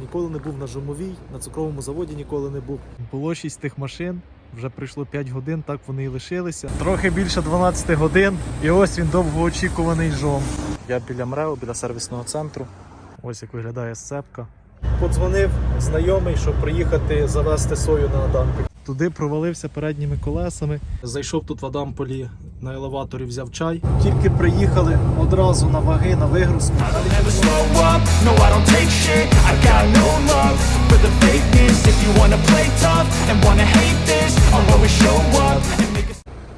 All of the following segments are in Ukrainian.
Ніколи не був на жомовій, на цукровому заводі ніколи не був. Було шість тих машин, вже прийшло 5 годин, так вони і лишилися. Трохи більше 12 годин, і ось він довгоочікуваний жом. Я біля МРЕО, біля сервісного центру. Ось як виглядає сцепка. Подзвонив знайомий, щоб приїхати завести сою на Адамполі. Туди провалився передніми колесами. Зайшов тут в Адамполі на елеваторі, взяв чай. Тільки приїхали одразу на ваги, на вигрузку.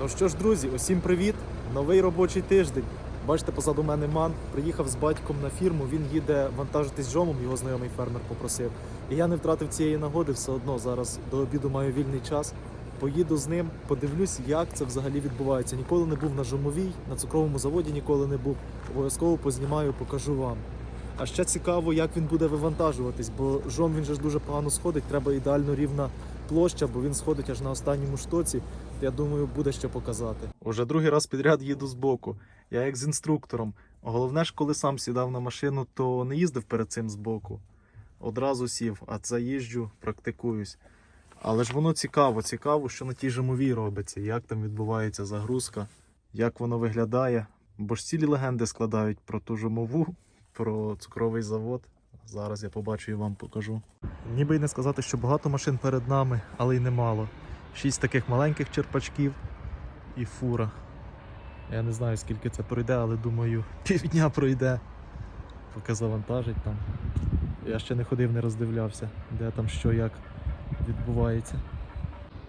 Ну що ж, друзі, усім привіт! Новий робочий тиждень. Бачите, позаду мене ман. Приїхав з батьком на фірму. Він їде вантажитись жомом, його знайомий фермер попросив. І я не втратив цієї нагоди, все одно зараз до обіду маю вільний час. Поїду з ним, подивлюсь, як це взагалі відбувається. Ніколи не був на жомовій, на цукровому заводі ніколи не був. Обов'язково познімаю, покажу вам. А ще цікаво, як він буде вивантажуватись, бо жом він же ж дуже погано сходить. Треба ідеально рівна площа, бо він сходить аж на останньому штоці. Я думаю, буде що показати. Уже другий раз підряд їду збоку. Я як з інструктором. Головне ж, коли сам сідав на машину, то не їздив перед цим збоку. Одразу сів, а це їжджу, практикуюсь. Але ж воно цікаво, цікаво, що на тій же мові робиться, як там відбувається загрузка, як воно виглядає. Бо ж цілі легенди складають про ту же мову, про цукровий завод. Зараз я побачу і вам покажу. Ніби й не сказати, що багато машин перед нами, але й немало. Шість таких маленьких черпачків і фура. Я не знаю, скільки це пройде, але думаю, півдня пройде. Поки завантажить там. Я ще не ходив, не роздивлявся, де там що як відбувається.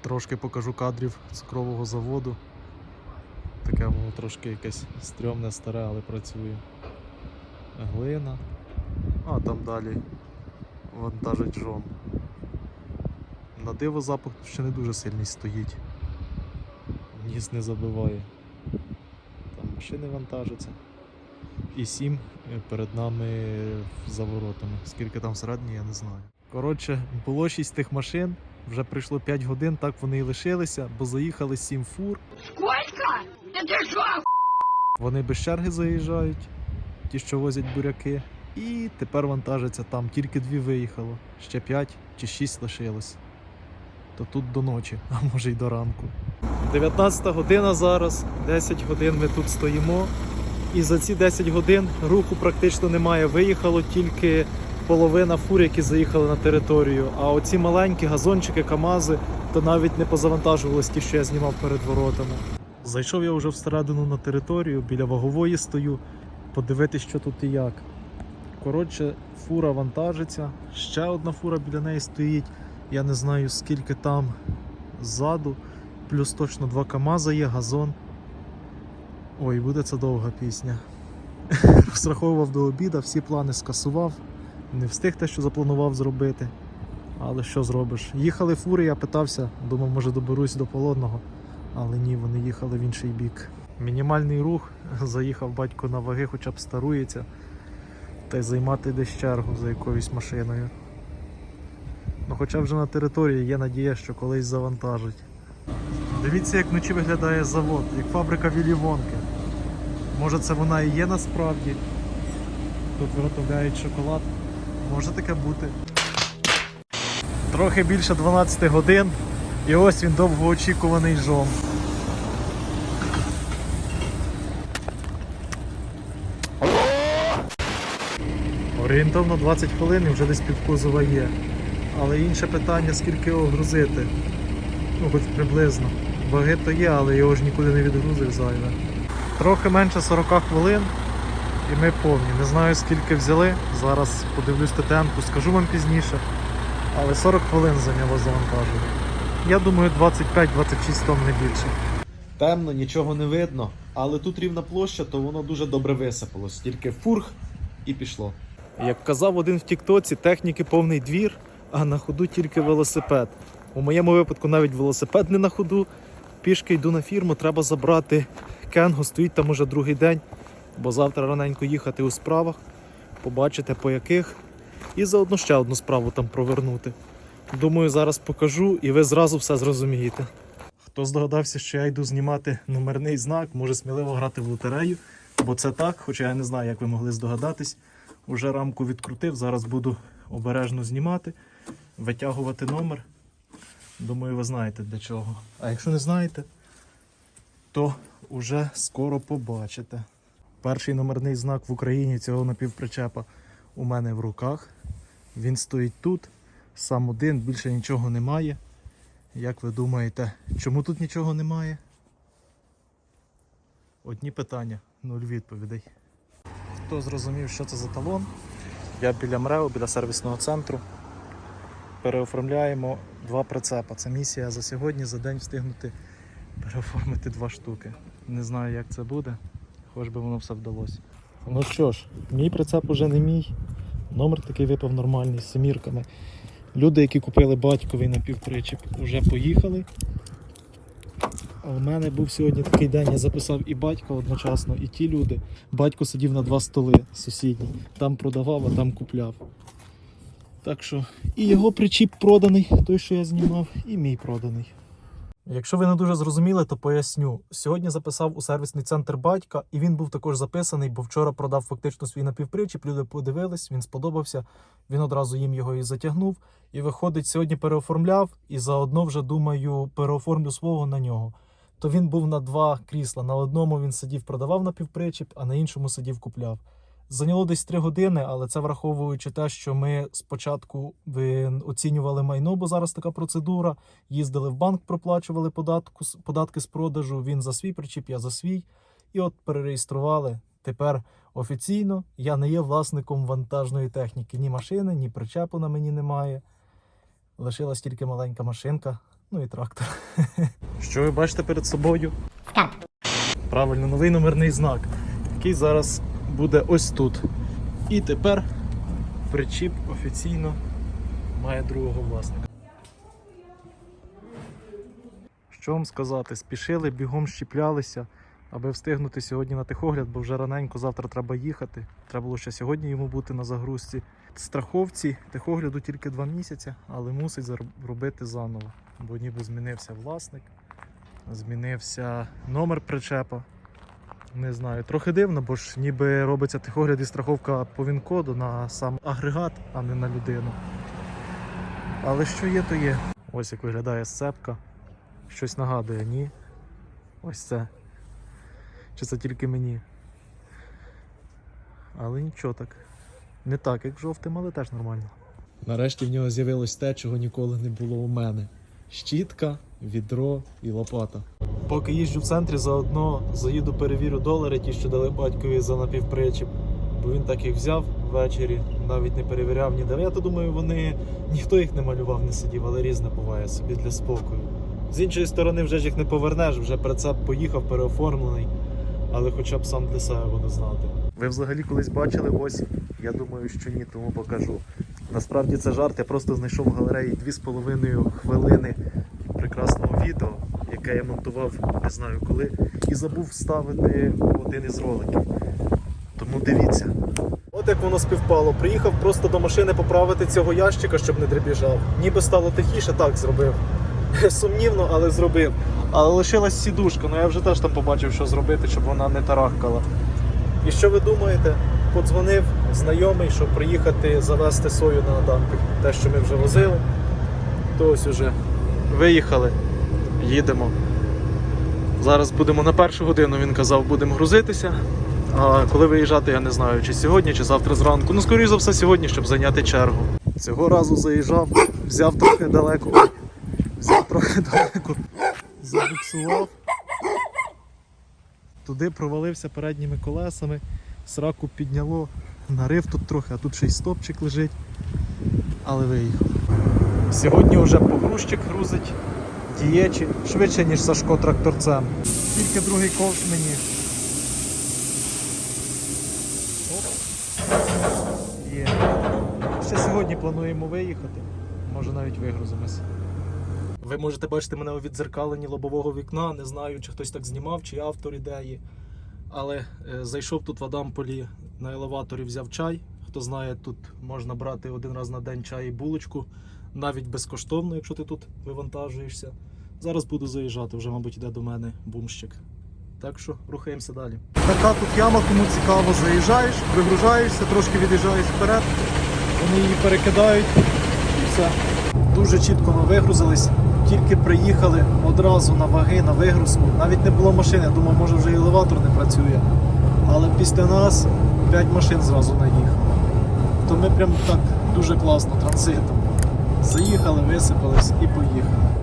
Трошки покажу кадрів цукрового заводу. Таке воно трошки якесь стрьомне, старе, але працює. Глина. А там далі вантажить жом. На диво запах ще не дуже сильний стоїть. Ніс не забиває. Там машини вантажаться. І сім перед нами за воротами. Скільки там всередині, я не знаю. Коротше, було шість тих машин, вже прийшло 5 годин, так вони і лишилися, бо заїхали сім фур. Сколько? Ты что, Вони без черги заїжджають, ті, що возять буряки. І тепер вантажаться там. Тільки дві виїхало. Ще п'ять чи шість лишилось. То тут до ночі, а може й до ранку. 19 година зараз, 10 годин ми тут стоїмо. І за ці 10 годин руху практично немає. Виїхало тільки половина фур, які заїхали на територію. А оці маленькі газончики, камази, то навіть не позавантажувалися ті, що я знімав перед воротами. Зайшов я вже всередину на територію, біля вагової стою, подивитись, що тут і як. Коротше, фура вантажиться, ще одна фура біля неї стоїть. Я не знаю скільки там ззаду, плюс точно два КАМАЗа є, газон. Ой, буде це довга пісня. Розраховував до обіда, всі плани скасував, не встиг те, що запланував зробити. Але що зробиш? Їхали фури, я питався, думав, може доберусь до полонного. Але ні, вони їхали в інший бік. Мінімальний рух, заїхав батько на ваги, хоча б старується, та й займати десь чергу за якоюсь машиною. Ну, хоча вже на території є надія, що колись завантажить. Дивіться, як вночі виглядає завод, як фабрика Віллі Вонки. Може це вона і є насправді. Тут виготовляють шоколад. Може таке бути. Трохи більше 12 годин. І ось він довгоочікуваний жом. Орієнтовно 20 хвилин і вже десь під кузова є. Але інше питання, скільки його грузити. Ну, хоч приблизно. Ваги то є, але його ж нікуди не відгрузив зайве. Трохи менше 40 хвилин і ми повні. Не знаю скільки взяли. Зараз подивлюсь ТТН-ку, скажу вам пізніше. Але 40 хвилин зайняло завантаження. Я думаю, 25-26 тонн не більше. Темно, нічого не видно, але тут рівна площа, то воно дуже добре висипалось. Тільки фурх і пішло. Як казав один в Тіктоці, техніки повний двір, а на ходу тільки велосипед. У моєму випадку навіть велосипед не на ходу. Пішки йду на фірму, треба забрати Кенго, стоїть там уже другий день, бо завтра раненько їхати у справах, побачите по яких, і заодно ще одну справу там провернути. Думаю, зараз покажу і ви зразу все зрозумієте. Хто здогадався, що я йду знімати номерний знак, може сміливо грати в лотерею, бо це так, хоча я не знаю, як ви могли здогадатись. Уже рамку відкрутив, зараз буду обережно знімати, витягувати номер. Думаю, ви знаєте для чого. А якщо не знаєте, то уже скоро побачите. Перший номерний знак в Україні цього напівпричепа у мене в руках. Він стоїть тут, сам один, більше нічого немає. Як ви думаєте, чому тут нічого немає? Одні питання, нуль відповідей. Хто зрозумів, що це за талон? Я біля МРЕО, біля сервісного центру. Переоформляємо два прицепа. Це місія за сьогодні, за день встигнути переоформити два штуки. Не знаю, як це буде, хоч би воно все вдалося. Ну що ж, мій прицеп уже не мій. Номер такий випав нормальний з семірками. Люди, які купили батьковий напівпричіп, вже поїхали. А у мене був сьогодні такий день, я записав і батька одночасно, і ті люди. Батько сидів на два столи сусідні. Там продавав, а там купляв. Так що і його причіп проданий, той, що я знімав, і мій проданий. Якщо ви не дуже зрозуміли, то поясню. Сьогодні записав у сервісний центр батька, і він був також записаний, бо вчора продав фактично свій напівпричіп. Люди подивились, він сподобався. Він одразу їм його і затягнув. І виходить, сьогодні переоформляв, і заодно вже думаю, переоформлю свого на нього. То він був на два крісла. На одному він сидів, продавав напівпричіп, а на іншому сидів, купляв. Зайняло десь три години, але це враховуючи те, що ми спочатку оцінювали майно, бо зараз така процедура. Їздили в банк, проплачували податку, податки з продажу. Він за свій причіп, я за свій. І от перереєстрували. Тепер офіційно я не є власником вантажної техніки. Ні машини, ні причепу на мені немає. Лишилась тільки маленька машинка, ну і трактор. Що ви бачите перед собою? Правильно, новий номерний знак, який зараз буде ось тут. І тепер причіп офіційно має другого власника. Що вам сказати? Спішили, бігом щіплялися, аби встигнути сьогодні на техогляд, бо вже раненько завтра треба їхати. Треба було ще сьогодні йому бути на загрузці. Страховці техогляду тільки два місяці, але мусить зробити заново, бо ніби змінився власник, змінився номер причепа. Не знаю, трохи дивно, бо ж ніби робиться техогляд і страховка по ВІН-коду на сам агрегат, а не на людину. Але що є, то є. Ось як виглядає сцепка. Щось нагадує, ні. Ось це. Чи це тільки мені? Але нічого так. Не так, як жовтим, але теж нормально. Нарешті в нього з'явилось те, чого ніколи не було у мене: щітка, відро і лопата. Поки їжджу в центрі, заодно заїду перевірю долари, ті, що дали батькові за напівпричіп. Бо він так їх взяв ввечері, навіть не перевіряв ніде. Я то думаю, вони ніхто їх не малював, не сидів, але різне буває собі для спокою. З іншої сторони, вже ж їх не повернеш, вже прицеп поїхав, переоформлений, але хоча б сам для себе буду знати. Ви взагалі колись бачили ось? Я думаю, що ні, тому покажу. Насправді це жарт, я просто знайшов в галереї 2,5 хвилини прекрасного відео, яке я монтував не знаю коли, і забув вставити в один із роликів. Тому дивіться. От як воно співпало. Приїхав просто до машини поправити цього ящика, щоб не дребіжав. Ніби стало тихіше, так зробив. Сумнівно, але зробив. Але лишилась сідушка, ну я вже теж там побачив, що зробити, щоб вона не тарахкала. І що ви думаєте? Подзвонив знайомий, щоб приїхати завести сою на дампі. Те, що ми вже возили, то ось уже виїхали, їдемо. Зараз будемо на першу годину, він казав, будемо грузитися. А коли виїжджати, я не знаю, чи сьогодні, чи завтра зранку. Ну, скоріше за все, сьогодні, щоб зайняти чергу. Цього разу заїжджав, взяв трохи далеко. Взяв трохи далеко, забуксував. Туди провалився передніми колесами, сраку підняло, нарив тут трохи, а тут ще й стопчик лежить. Але виїхав. Сьогодні вже погрузчик грузить дієчі швидше, ніж Сашко тракторцем. Тільки другий ковш мені. Оп. Є. Ще сьогодні плануємо виїхати. Може навіть вигрузимось. Ви можете бачити мене у відзеркаленні лобового вікна. Не знаю, чи хтось так знімав, чи автор ідеї. Але е, зайшов тут в Адамполі на елеваторі, взяв чай. Хто знає, тут можна брати один раз на день чай і булочку, навіть безкоштовно, якщо ти тут вивантажуєшся. Зараз буду заїжджати, вже, мабуть, йде до мене бумщик. Так що рухаємося далі. Така тут яма, кому цікаво, заїжджаєш, вигружаєшся, трошки від'їжджаєш вперед Вони її перекидають і все. Дуже чітко ми вигрузились. Тільки приїхали одразу на ваги, на вигрузку. Навіть не було машини, я думав, може вже елеватор не працює. Але після нас 5 машин зразу наїхало. То ми прям так дуже класно транзитом. Заїхали, висипались і поїхали.